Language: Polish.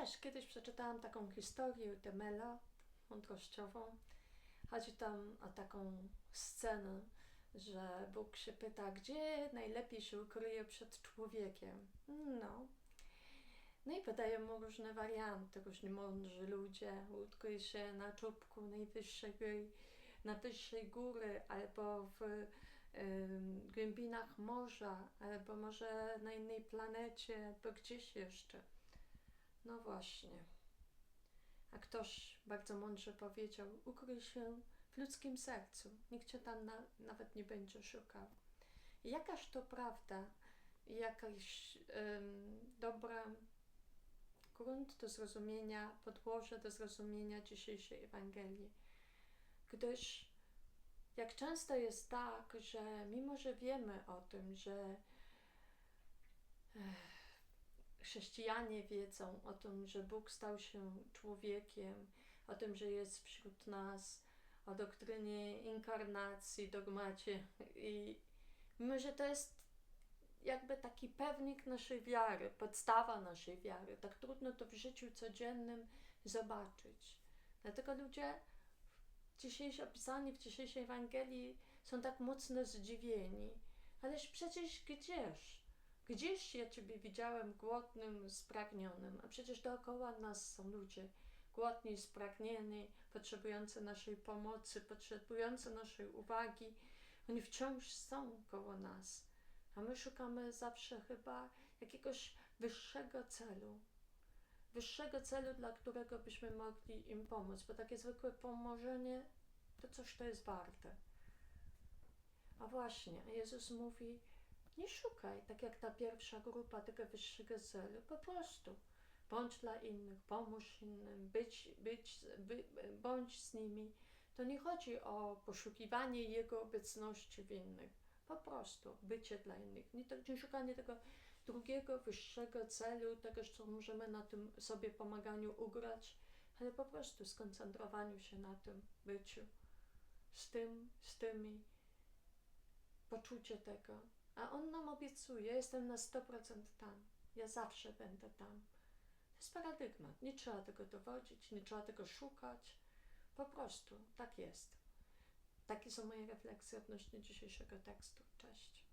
Też kiedyś przeczytałam taką historię Demela mądrościową. Chodzi tam o taką scenę, że Bóg się pyta, gdzie najlepiej się ukryje przed człowiekiem. No. No i podaje mu różne warianty, różni mądrzy ludzie. Ukryj się na czubku najwyższej, najwyższej góry, albo w ym, głębinach morza, albo może na innej planecie, albo gdzieś jeszcze. No właśnie. A ktoś bardzo mądrze powiedział: Ukryj się w ludzkim sercu. Nikt cię tam na, nawet nie będzie szukał. Jakaż to prawda, jakaś ym, dobra grunt do zrozumienia, podłoże do zrozumienia dzisiejszej Ewangelii. Gdyż jak często jest tak, że mimo, że wiemy o tym, że ech, chrześcijanie wiedzą o tym, że Bóg stał się człowiekiem, o tym, że jest wśród nas, o doktrynie inkarnacji, dogmacie i mimo, że to jest jakby taki pewnik naszej wiary, podstawa naszej wiary, tak trudno to w życiu codziennym zobaczyć. Dlatego ludzie dzisiejsi opisani w dzisiejszej Ewangelii są tak mocno zdziwieni. Ależ przecież gdzież? Gdzieś ja Ciebie widziałem głodnym, spragnionym, a przecież dookoła nas są ludzie głodni, spragnieni, potrzebujący naszej pomocy, potrzebujący naszej uwagi. Oni wciąż są koło nas, a my szukamy zawsze chyba jakiegoś wyższego celu. Wyższego celu, dla którego byśmy mogli im pomóc, bo takie zwykłe pomożenie to coś to jest warte. A właśnie, Jezus mówi, nie szukaj, tak jak ta pierwsza grupa tego wyższego celu, po prostu bądź dla innych, pomóż innym, być, być, by, bądź z nimi. To nie chodzi o poszukiwanie Jego obecności w innych, po prostu bycie dla innych. Nie, nie szukanie tego drugiego, wyższego celu, tego, co możemy na tym sobie pomaganiu ugrać, ale po prostu skoncentrowaniu się na tym byciu z tym, z tymi, poczucie tego. A on nam obiecuje, jestem na 100% tam. Ja zawsze będę tam. To jest paradygmat. Nie trzeba tego dowodzić, nie trzeba tego szukać. Po prostu tak jest. Takie są moje refleksje odnośnie dzisiejszego tekstu. Cześć.